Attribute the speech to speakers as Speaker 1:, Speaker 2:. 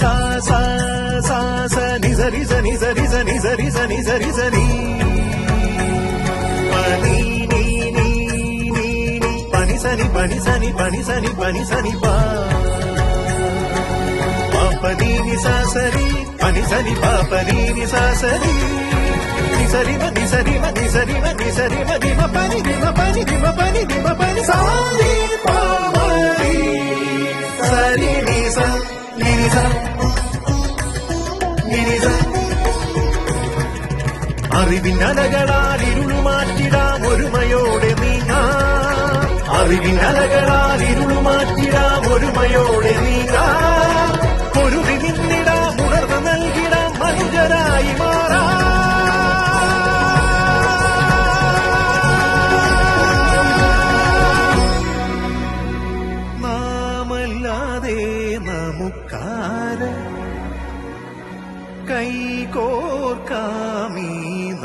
Speaker 1: సా సా సా స ని. సరి స ని సరి స ని. సరి స ని సరి స ని పని ని ని సరి పని సరి ని അറിവിനലകളാൽ ഇരുളു മാറ്റിടാം ഒരുമയോടെ നീങ്ങാം. അറിവിനലകളാൽ ഇരുളു മാറ്റിടാം ഒരുമയോടെ നീങ്ങാം. പൊരുതി നിന്നിടാം ഉണർന്നു നൽകിടാം മനുജരായി മാറാം. നാമല്ലാതെ നമുക്കാര കൈകോർക്കാമീ